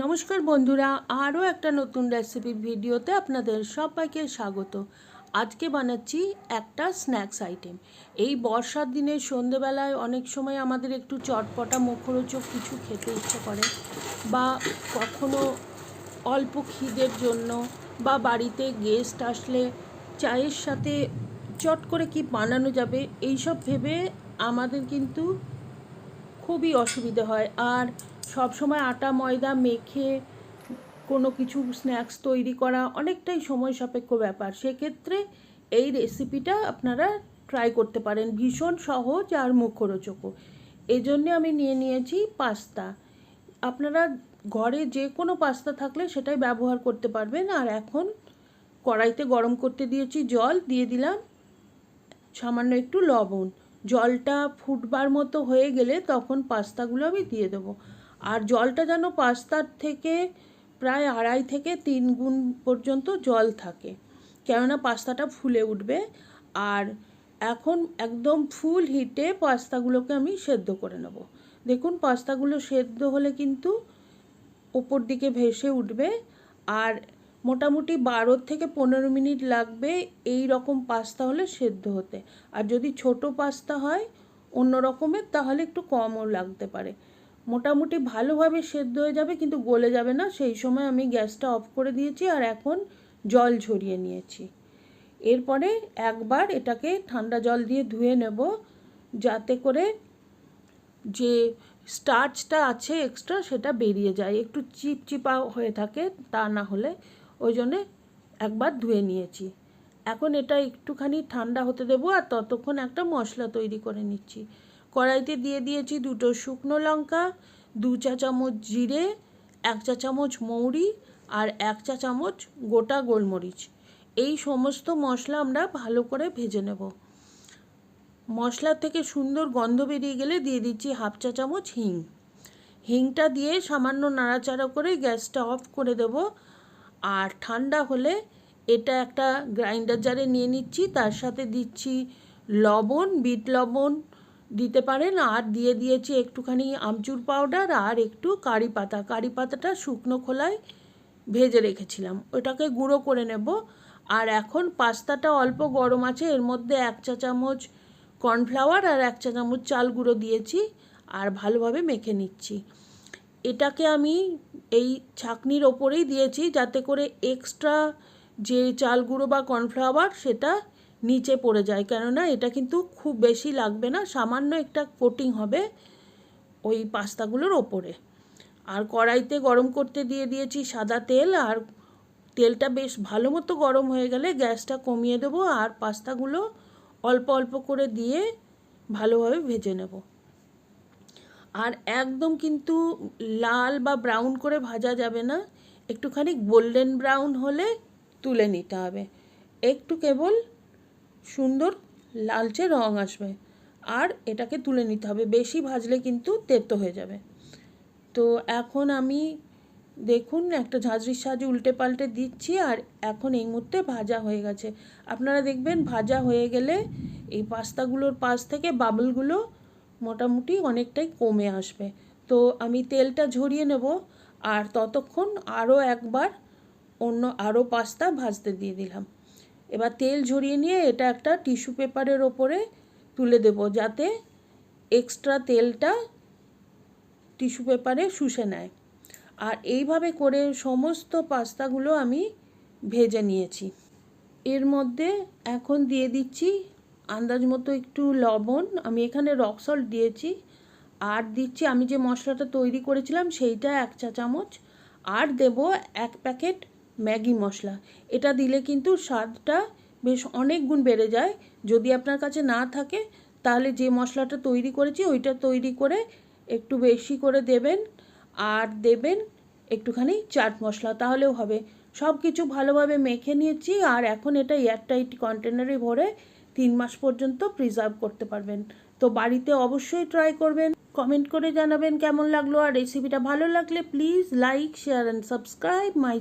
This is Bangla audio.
নমস্কার বন্ধুরা, আরও একটা নতুন রেসিপির ভিডিওতে আপনাদের সবাইকে স্বাগত। আজকে বানাচ্ছি একটা স্ন্যাক্স আইটেম এই বর্ষার দিনে সন্ধেবেলায় অনেক সময় আমাদের একটু চটপটা, মুখরোচক কিছু খেতে ইচ্ছে করে বা কখনো অল্প খিদের জন্য বা বাড়িতে গেস্ট আসলে চায়ের সাথে চট করে কি বানানো যাবে, এইসব ভেবে আমাদের কিন্তু খুবই অসুবিধে হয়। আর সব সময় আটা, ময়দা মেখে কোনো কিছু স্ন্যাক্স তৈরি করা অনেকটাই সময় সাপেক্ষ ব্যাপার। সেক্ষেত্রে এই রেসিপিটা আপনারা ট্রাই করতে পারেন। ভীষণ সহজ আর মুখরোচকও এই জন্যে আমি নিয়ে নিয়েছি পাস্তা। আপনারা ঘরে যে কোনো পাস্তা থাকলে সেটাই ব্যবহার করতে পারবেন। আর এখন কড়াইতে গরম করতে দিয়েছি জল, দিয়ে দিলাম সামান্য একটু লবণ। জলটা ফুটবার মতো হয়ে গেলে তখন পাস্তাগুলো আমি দিয়ে দেবো। আর জলটা যেন পাস্তার থেকে প্রায় আড়াই থেকে তিন গুণ পর্যন্ত জল থাকে। কেননা পাস্তাটা ফুলে উঠবে আর এখন একদম ফুল হিটে পাস্তাগুলোকে আমি সেদ্ধ করে নেব। দেখুন, পাস্তাগুলো সেদ্ধ হলে কিন্তু ওপর দিকে ভেসে উঠবে আর মোটামুটি বারো থেকে পনেরো মিনিট লাগবে এই রকম পাস্তা হলে সেদ্ধ হতে। আর যদি ছোট পাস্তা হয় অন্য রকমের, তাহলে একটু কমও লাগতে পারে। মোটামুটি ভালোভাবে সেদ্ধ হয়ে যাবে, কিন্তু গলে যাবে না। সেই সময় আমি গ্যাসটা অফ করে দিয়েছি আর এখন জল ঝরিয়ে নিয়েছি। এরপরে একবার এটাকে ঠান্ডা জল দিয়ে ধুয়ে নেব, যাতে করে যে স্টার্চটা আছে এক্সট্রা সেটা বেরিয়ে যায়। একটু চিপচিপা হয়ে থাকে, তা না হলে ওই জন্যে একবার ধুয়ে নিয়েছি। এখন এটা একটুখানি ঠান্ডা হতে দেবো আর ততক্ষণ একটা মশলা তৈরি করে নিচ্ছি। কড়াইতে দিয়ে দিয়েছি দুটো শুকনো লঙ্কা, দু চা চামচ জিরে, এক চা চামচ মৌরি আর এক চা চামচ গোটা গোলমরিচ। এই সমস্ত মশলা আমরা ভালো করে ভেজে নেব। মশলা থেকে সুন্দর গন্ধ বেরিয়ে গেলে দিয়ে দিচ্ছি হাফ চা চামচ হিং। হিংটা দিয়ে সামান্য নাড়াচাড়া করে গ্যাসটা অফ করে দেব। আর ঠান্ডা হলে এটা একটা গ্রাইন্ডার জারে নিয়ে নিচ্ছি, তার সাথে দিচ্ছি লবণ, বিট লবণ দিতে পারেন। আর দিয়ে দিয়েছি একটুখানি আমচুর পাউডার আর একটু কারি পাতা। কারি পাতাটা শুকনো খোলায় ভেজে রেখেছিলাম। ওটাকে গুঁড়ো করে নেব। আর এখন পাস্তাটা অল্প গরম আছে। এর মধ্যে এক চা চামচ কর্নফ্লাওয়ার আর এক চা চামচ চাল গুঁড়ো দিয়েছি আর ভালোভাবে মেখে নিচ্ছি। এটাকে আমি এই ছাকনির ওপরেই দিয়েছি যাতে করে এক্সট্রা যে চাল গুঁড়ো বা কর্নফ্লাওয়ার সেটা নিচে পড়ে যায়। কেননা এটা কিন্তু খুব বেশি লাগবে না, সামান্য একটা কোটিং হবে ওই পাস্তাগুলোর ওপরে। আর কড়াইতে গরম করতে দিয়ে দিয়েছি সাদা তেল, আর তেলটা বেশ ভালো মতো গরম হয়ে গেলে গ্যাসটা কমিয়ে দেবো আর পাস্তাগুলো অল্প অল্প করে দিয়ে ভালোভাবে ভেজে নেব। আর একদম কিন্তু লাল বা ব্রাউন করে ভাজা যাবে না, একটুখানি গোল্ডেন ব্রাউন হলে তুলে নিতে হবে। একটু কেবল সুন্দর লালচে রং আসবে। আর এটাকে তুলে নিতে হবে। বেশি ভাজলে কিন্তু তেতো হয়ে যাবে। তো এখন আমি দেখুন, একটা ঝাঁঝরির সাহায্যে উল্টে পাল্টে দিচ্ছি আর এখন এই মুহূর্তে ভাজা হয়ে গেছে। আপনারা দেখবেন, ভাজা হয়ে গেলে এই পাস্তাগুলোর পাশ থেকে বাবলগুলো মোটামুটি অনেকটাই কমে আসবে। তো আমি তেলটা ঝরিয়ে নেব আর ততক্ষণ আরও একবার অন্য আরও পাস্তা ভাজতে দিয়ে দিলাম। এবার তেল ঝরিয়ে নিয়ে এটা একটা টিস্যু পেপারের ওপরে তুলে দেব যাতে এক্সট্রা তেলটা টিস্যু পেপারে শুষে নেয়। আর এইভাবে করে সমস্ত পাস্তাগুলো আমি ভেজে নিয়েছি। এর মধ্যে এখন দিয়ে দিচ্ছি আন্দাজ মতো একটু লবণ। আমি এখানে রক সল্ট দিয়েছি। আর দিচ্ছি, আমি যে মশলাটা তৈরি করেছিলাম সেইটা এক চা চামচ। আর দেব এক প্যাকেট ম্যাগি মশলা। এটা দিলে কিন্তু স্বাদটা বেশ অনেক গুণ বেড়ে যায়। যদি আপনার কাছে না থাকে, তাহলে যে মশলাটা তৈরি করেছি, ওইটা তৈরি করে একটু বেশি করে দেবেন। আর দেবেন একটুখানি চাট মশলা, তাহলেও হবে। সব কিছু ভালোভাবে মেখে নিয়েছি, আর এখন এটা এয়ারটাইট কন্টেনারে ভরে তিন মাস পর্যন্ত প্রিজার্ভ করতে পারবেন। তো বাড়িতে অবশ্যই ট্রাই করবেন। কমেন্ট করে জানাবেন কেমন লাগল, আর রেসিপিটা ভালো লাগলে please like, share, and subscribe my